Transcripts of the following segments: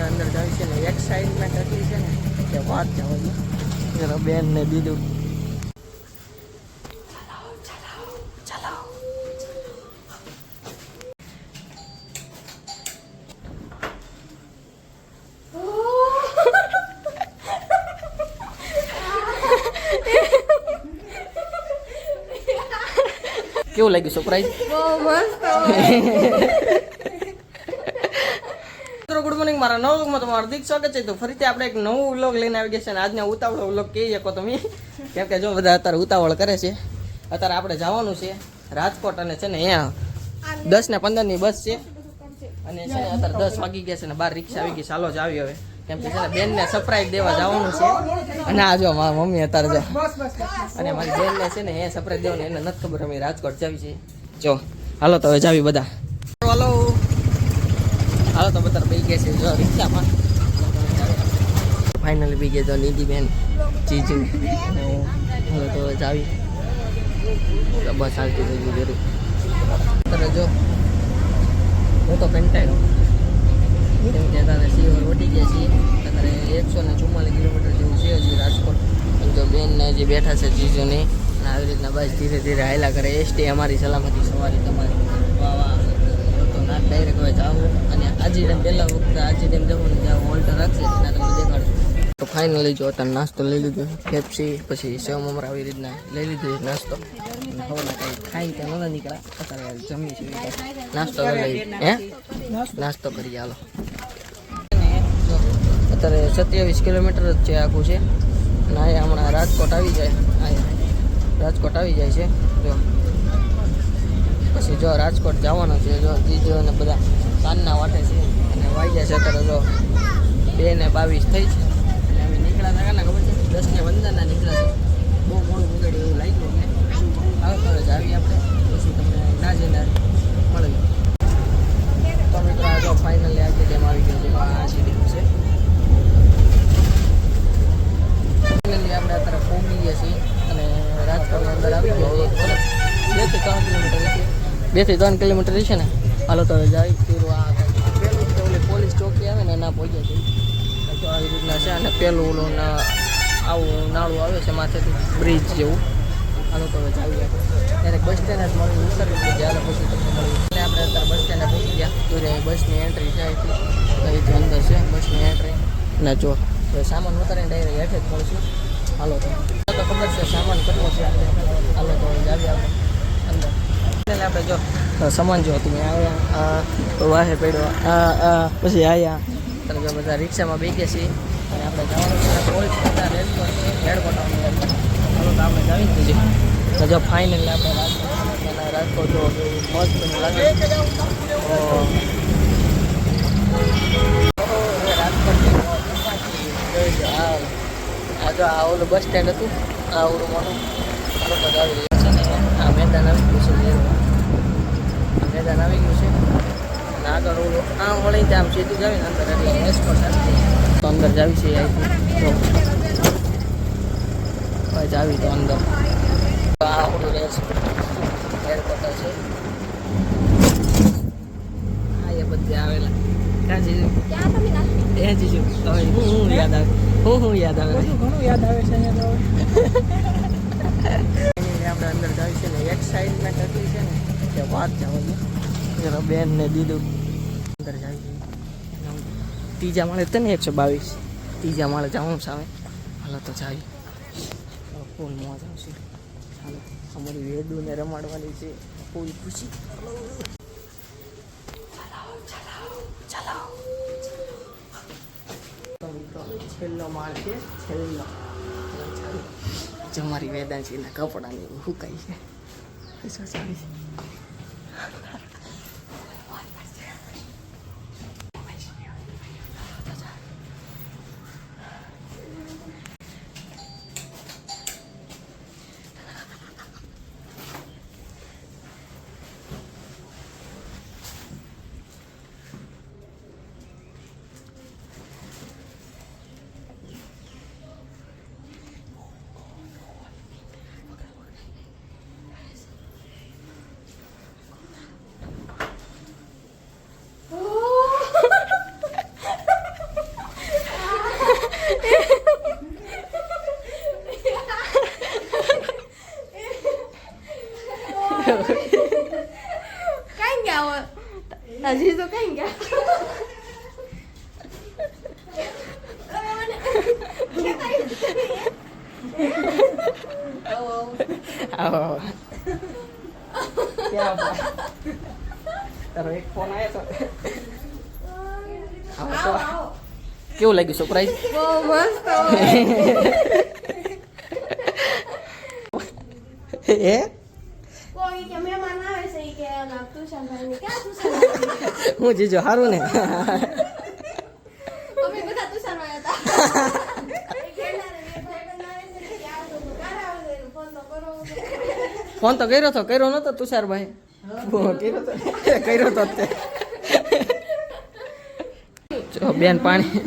આપણે અંદર જાવી છે ને એક સાઈડમાં કેટલી છે ને કે વાત જવાની જરા બેન ને દીધું કેવું લાગ્યું સરપ્રાઈઝ બહુ મસ્ત મિત્રો ગુડ મોર્નિંગ મારા નવ વ્લોગમાં તમારું હાર્દિક સ્વાગત છે. તો ફરીથી આપણે એક નવું વ્લોગ લઈને આવી ગયા છે. અને આજના ઉતાવળો વ્લોગ કહી શકો તમે. કેમ કે જો બધા અત્યારે ઉતાવળ કરે છે. અત્યારે આપણે જવાનું છે રાજકોટ અને છે ને અહીંયા દસ ને પંદરની બસ છે. અને છે ને અત્યારે દસ વાગી ગયા છે ને બાર રિક્ષા આવી ગઈ ચાલો જ આવી હવે. કેમ કે છે ને બેનને સરપ્રાઈઝ દેવા જવાનું છે. અને આ જો મારા મમ્મી અત્યારે જો. અને મારી બેનને છે ને એ સરપ્રાઈઝ દેવાની. એને નથી ખબર અમે રાજકોટ જાવી છે. જો. હાલો તો હવે જાવી બધા. હાલો, તો બધા બે ગયા છે જો રિક્ષામાં. ફાઇનલી બી ગયા તો નિધિ બેન જીજુ અને હું. હાલો, તો હવે જાવી બસ હાલતી થઈ ગઈ અત્યારે જો, હું તો કંટાળ્યો કેમ કે તારે સિંહણ વટી ગયા છીએ. અત્યારે એકસો ને ચુમ્માલીસ કિલોમીટર જેવું છે હજી રાજકોટ. જો બેન ને જે બેઠા છે જીજુની. અને આવી રીતના બસ ધીરે ધીરે હાયલા કરે. એસટી અમારી સલામતી સવારી તમારી. ડાયરેક્ટ હવે જાવ અને આજે ટાઈમ પહેલા વખતે આજે ટાઈમ જવું ને હોલ્ટર રાખશે, ત્યાં તમને દેખાડશું. તો ફાઇનલી જો અત્યારે નાસ્તો લઈ લીધો પેપ્સી પછી સેવ મમરા આવી રીતના લઈ લીધો નાસ્તો. ખબર કાંઈ ખાઈ ત્યાં નતા નીકળ્યા. અત્યારે જમી છે નાસ્તો કરી હે? નાસ્તો કરી હાલો. અત્યારે સત્યાવીસ કિલોમીટર જ છે આખું છે. અને અહીંયા હમણાં રાજકોટ આવી જાય. અહીંયા. રાજકોટ આવી જાય છે. જો. પછી જો રાજકોટ જવાનો છે, જો જીજો અને બધા સાંજના વાટે છે અને વાગ્યા છે અત્યારે જો બે ને બાવીસ થઈ છે. અને અમે નીકળ્યા હતા ને ખબર છે? દસ ને પંદરના નીકળ્યા છે બહુ મોડું બગડ્યું એવું લાગ્યું અમને. હવે તો જ જાવી આપણે, પછી તમને ના જઈને મળી તો મિત્રો આ જો ફાઇનલી આજે ડેમ આવી ગયો છે. આ સીડી છે. ફાઇનલી આપણે અત્યારે પહોંચી ગયા છીએ અને રાજકોટની અંદર આવી ગયો બેથી ત્રણ કિલોમીટર છે. બેથી ત્રણ કિલોમીટર છે ને. હાલો તો જાય પેલું પોલીસ ચોકી આવે ને ના પહોંચે છે તો આવી રીતના છે અને પેલું ઓલું ના, આવું નાળું આવે છે માથેથી બ્રિજ જેવું. હાલો તો હવે જાવી ત્યારે બસ સ્ટેન્ડ જ મળ્યું, ઉતરવી જ્યારે પછી તમને મળ્યું. આપણે અત્યારે બસ સ્ટેન્ડે પહોંચી ગયા. દૂર બસની એન્ટ્રી છે અહીંથી. અંદર છે, બસની એન્ટ્રી ના જો સામાન ઉતારીને ડાયરેક્ટ હેઠે જ મળશું. હાલો તો. તો ખબર છે, સામાન કરવો છે? હાલો તો જાવી આપણે. એટલે આપણે જો સમાન જો આવ્યા, આ વાહે પડ્યો, આ આ, પછી આવ્યા ત્યારે જો બધા રિક્ષામાં બેસીએ છીએ. અને આપણે જવાનું છે બધા રેલકોટ રેડકોટ હાલો તો આપણે જાવી દીધી તો જો ફાઇનલ આપણે રાજકોટ જો મસ્ત લાગે. આ જો આ ઓલું બસ સ્ટેન્ડ હતું, આ ઓલું મોટું. હાલો તો જાવી છે ને આ મેદાન આવી ગયું છે. મેદાન આવી ગયું છે. અને આગળ ઓલું આમ વળી ત્યાં આમ સીધું જાવી ને અંદર એટલે આવી તો અંદર જાવી છે અહીંથી જાવી તો અંદર. આ ઓલું એરપોર્ટ છે. હા એ બધી આવેલા. ક્યાં જીજુ એ જીજુ તો હું હું યાદ આવે? હું હું યાદ આવે? ઘણું યાદ આવે છે આપણે અંદર જાય છે ને એક સાઈડમાં કેટલી છે ને કે વાત જવાની જરા બેન ને દીધું. અંદર જાય ત્રીજા માળે તને એકસો બાવીસ. ત્રીજા માળે જવાનું સામે. હાલો તો જાય. ફૂલ મોં આવશે. હાલો, અમારી વેદુને રમાડવાની છે. ફૂલ ખુશી. છેલ્લો માળ છે. છેલ્લો. જમારી મારી વેદાંશીના કપડાની હુકાઈ છે. કઈ ગયા હજી તો કઈ ગયા આવો તારો એક ફોન આવ્યો હતો કેવું લાગ્યું સરપ્રાઈઝ બહુ મસ્ત હે લોકો જીજો હારું ને. ફોન તો કર્યો તો કર્યો નતો તુષારભાઈ. કર્યો તો કર્યો તો બેન પાણી.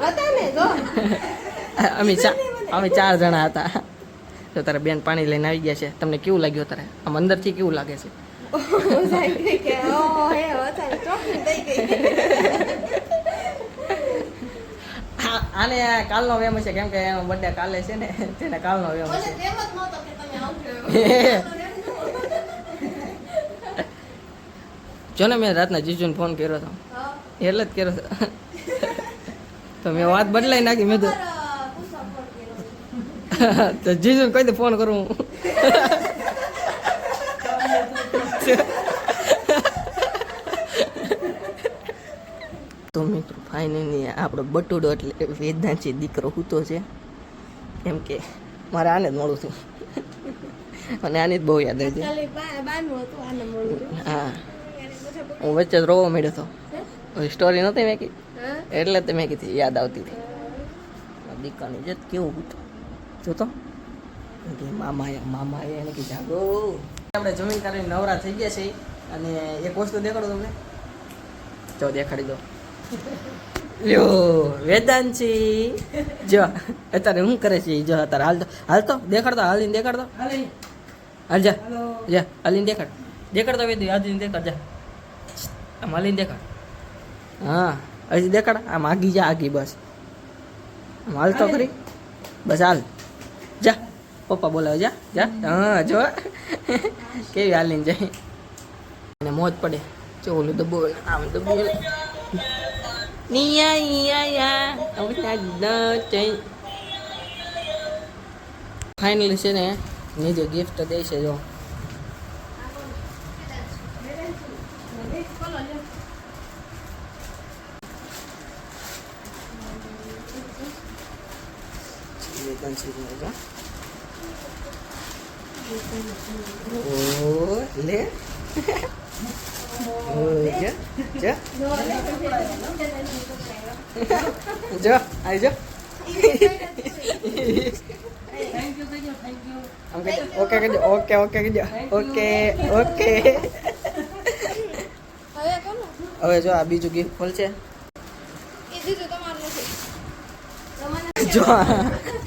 હતા અમે ચાર અમે ચાર જણા હતા. તો તારા બેન પાણી લઈને આવી ગયા છે. તમને કેવું લાગ્યું તારે આમ અંદરથી કેવું લાગે છે? આને કાલનો વેમ છે કેમ કે એનો બર્થડે કાલે છે ને તેને કાલનો વેમ છે જ ને મેં રાતના જીજુને ફોન કર્યો હતો એટલે જ કર્યો હતો તો મેં વાત બદલાઈ નાખી મેં તો મારા પુષ્પા ફોન કર્યો તો જીજુને કહી દે ફોન કરું. તો મિત્રો ફાઇનલી આપણો બટુડો એટલે વેદાંશી દીકરો હૂતો છે. કેમ કે મારે આને જ મળું છું. અને આની જ બહુ યાદ મળ્યું હા. હું વચ્ચે જ રોવા મળ્યો હતો. સ્ટોરી નહોતી મેં કીધી એટલે તે મેં કીધી યાદ આવતી હતી. દીકરાની જત કેવું હતું. જોતો કે મામા મામા એને કે જાગો. આપણે જમીન કરીને નવરા થઈ ગયા છે અને એક વસ્તુ દેખાડો તમને. જો દેખાડી દો. લ્યો વેદાંશી જો અત્યારે શું કરે છે જો અત્યારે હાલ તો હાલ તો દેખાડતો હાલીને દેખાડતો. હાલ. જા. જા હાલીને દેખાડ. દેખાડતો વેદ હાલીને દેખાડ જા. આમ હાલીને દેખાડ. હા હજી દેખાડ. આમ આગી જા આગી બસ. આમ હાલ તો ખરી. બસ હાલ. જા, પપ્પા બોલાવે, જા જા. હા, જો. કેવી હાલીને જાય. અને મોજ પડે. જો, ઓલું દબ્બો આમ દબ્બો નિયા યા. યા ફાઇનલી છે ને, નીજે ગિફ્ટ દે છે જો બોલો લ્યો. ઓ લે ઓ જો જો. જો આઈ જો. ઓકે કહેજો ઓકે ઓકે કહેજો ઓકે ઓકે. હવે જો આ બીજું ગિફ્ટ ખોલશે. જો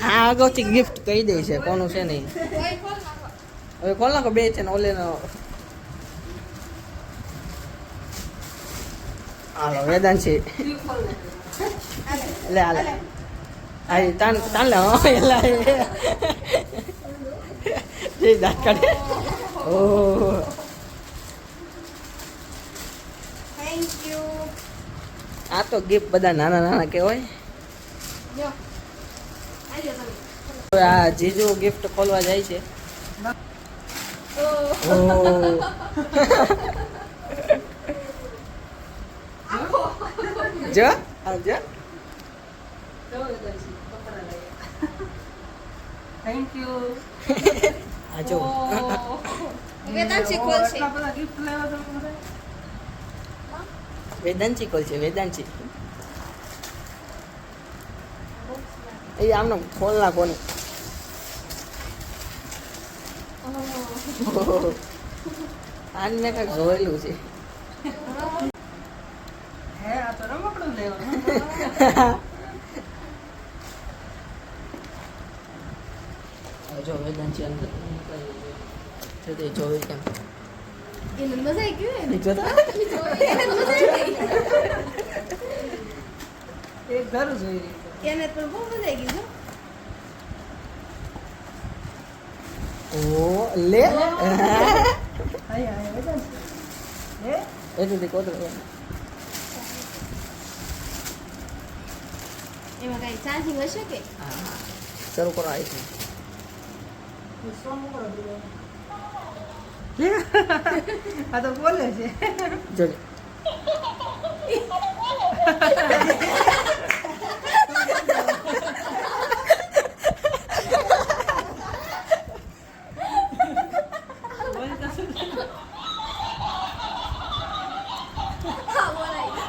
આ અગાઉથી ગિફ્ટ કહી દે છે કોનું છે નહીં. હવે ખોલ નાખો બે છે ને ઓલે હાલો વેદાંશી લે હાલે. આઈ તાન તાન લે હો એલા એ. દાંત કાઢે ઓ. થેન્ક યુ આ તો ગિફ્ટ બધા નાના નાના કહેવાય. જો. આ જીજુ ગિફ્ટ ખોલવા જાય છે. જો આ થેન્ક યુ આ જો. વેદાંશી ખોલશે બધા ગિફ્ટ લાવ્યા તમે બધા વેદાંશી ખોલ છે વેદાંશી. એ આમનો ખોલ ના કોને આને મેં કાંઈક જોયેલું છે હે આ તો રમકડું લેવાનું જો અંદર જો તે જોયું કેમ એને મજા આવી ગઈ જોતા એને મજા આવી એક ઘર જોઈ રહી એને પણ બહુ મજા આવી ગઈ ઓ લે. એટલે કોતરો એમાં. કઈ ચાર્જિંગ હશે કે? હા શરૂ કરો આવી છે આ તો બોલે છે. જોજો હા, બોલાય.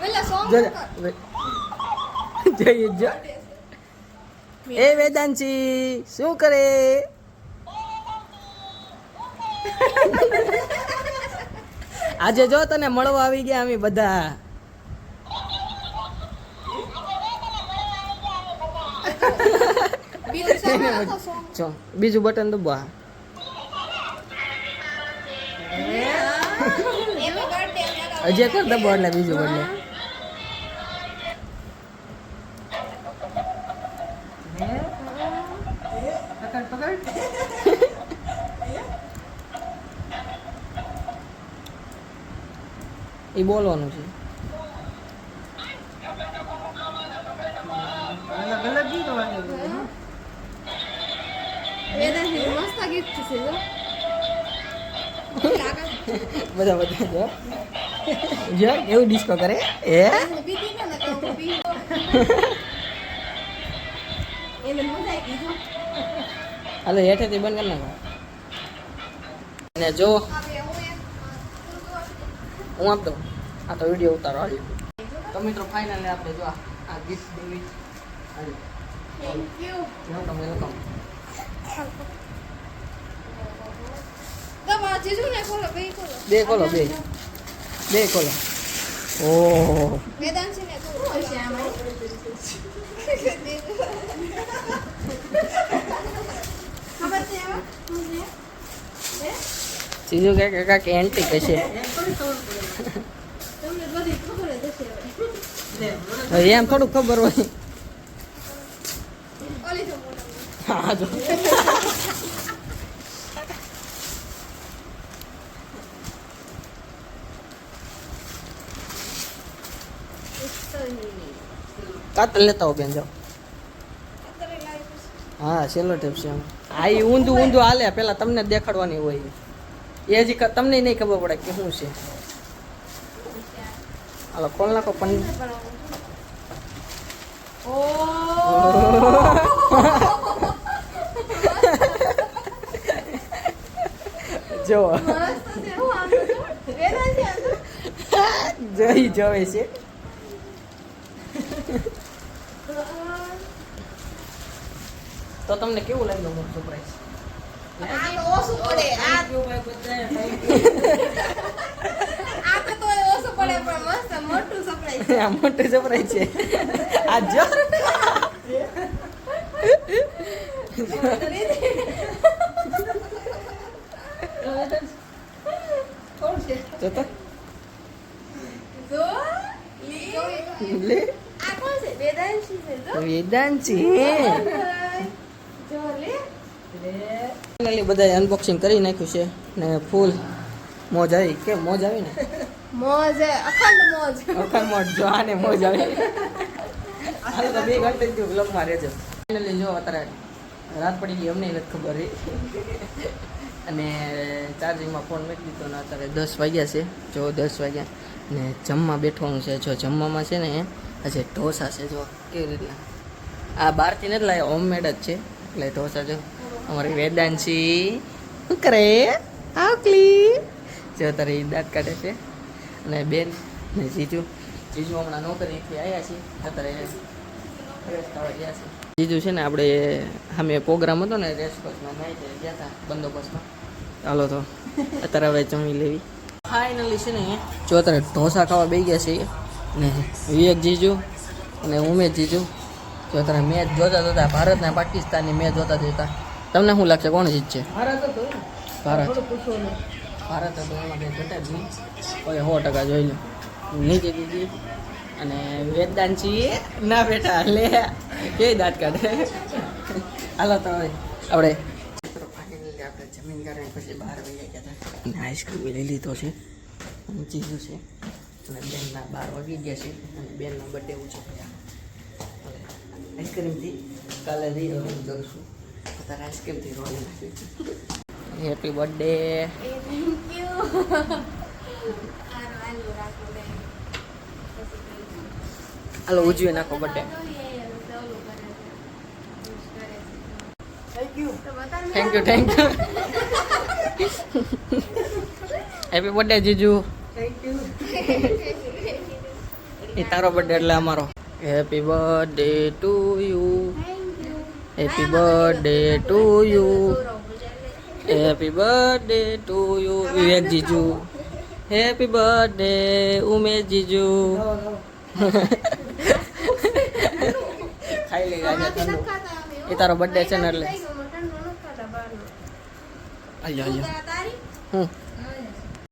પેલા song જોજો કર. એ વેદાંશી શું કરે? આજે જો તને મળવા આવી ગયા અમે બધા. બીજું બટન દબા Happy birthday, હજી કર દબો એટલે બીજું બદલે હે? પકડ પકડ એ બોલવાનું છે અલગ અલગ ગીત વાગે વેદાંશી મસ્ત gift છે જો. છે બધા બધા જો. જો એવું ડિસ્કો કરે? એ. હાલો હેઠેથી બંધ કરી નાખો. અને જો હું આપતો આ તો વીડિયો ઉતારો હાલી તો મિત્રો ફાઇનલી આપણે જો આ- આ ગીત દેવી હાલી. Thank you. વેલકમ વેલકમ બે કોલો બે બે. કોલો ઓહ. વેદાંશીને. હશે? ચીજો કે કાકા કે એન્ટી કશે એમ થોડી ખબર પડે તમને બધી ખબર જ હશે હવે. એમ થોડું ખબર હોય. હા કાતર લેતા હો બેન જાઓ હા છેલ્લો ટેપ છે એમ. હા એ ઊંધું ઊંધું હાલે. પેલા તમને દેખાડવાની હોય. એ હજી તમને નહીં ખબર પડે કે શું છે. હાલો ખોલ નાખો પણ જો જોઈ જોવે છે તો તમને કેવું લાગ્યું મોટું સરપ્રાઈઝ આ મોટું સપરાય છે. આ જો. વેદાંશી ફાઇનલી અનબોક્સિંગ કરી નાખ્યું છે ને ફૂલ મોજ આવી. કે મોજ આવી ને? મોજ અખંડ મોજ. અખંડ મોજ, જો આને મોજ આવે. હાલ તો બે ઘંટે જ બ્લોગમાં રહેજો. ફાઇનલી જો અત્યારે રાત પડી ગઈ, અમને નથી ખબર એ. અને ચાર્જિંગમાં ફોન મૂકી દીધો ને અત્યારે દસ વાગ્યા છે. જો દસ વાગ્યા. ને જમવા બેઠવાનું છે. જો જમવામાં છે ને આજે ઢોસા છે, જો કેવી રીતના. આ બહારથી નથી લાવ્યા હોમમેડ જ છે. એટલે ઢોસા જો. અમારી વેદાંશી, શું કરે? આવકલી જો ઈ દાંત કાઢે છે. અને બેન ને જીજુ. જીજુ હમણાં નોકરીથી આવ્યા છીએ અત્યારે થવા ગયા છે. જીજુ છે ને આપણે સામે પ્રોગ્રામ હતો ને રેસકોર્સમાં માહિતી ગયા હતા બંદોબસ્તમાં. ચાલો તો અત્યારે હવે જમી લેવી. ફાઇનલી છે ને જો અત્યારે ઢોસા ખાવા બેસી ગયા છીએ ને વિવેક જીજુ અને ઉમેશ જીજુ. જો અત્યારે મેચ જોતા જોતા ભારત ને પાકિસ્તાનની મેચ જોતા જોતા. તમને શું લાગશે કોણ જીતશે? ભારત ભારત. ભારત હતો, એમાં કંઈ ઘટે કોઈ સો ટકા જોઈ લો. નીચે દીધી અને વેદાંશી ના બેઠા, લે, કે દાંત કાઢે? હાલો તો આપણે આપણે જમીન કરીને પછી બહાર વહી ગયા હતા. આઈસ્ક્રીમ લઈ લીધો છે, અને છે, અને બેનના બાર વાગી ગયા છે, અને બેનનો બર્થડે હવે આઈસ્ક્રીમથી કાલે રી રોલ કરીશું અત્યારે આઈસ્ક્રીમથી રોલ નાખી. હેપી બર્થડે હાલો, ઉજવી નાખો birthday. Thank you thank you happy birthday જીજુ એ તારો બર્થડે એટલે અમારો. Happy birthday to you Thank you. Happy birthday to you. Happy birthday to you Vivek જીજુ હેપી બર્થડે ઉમેશ જીજુ ખાઈ હો. એ તારો બર્થડે છે ને એટલે. આલ્યો આલ્યો તારી? હું?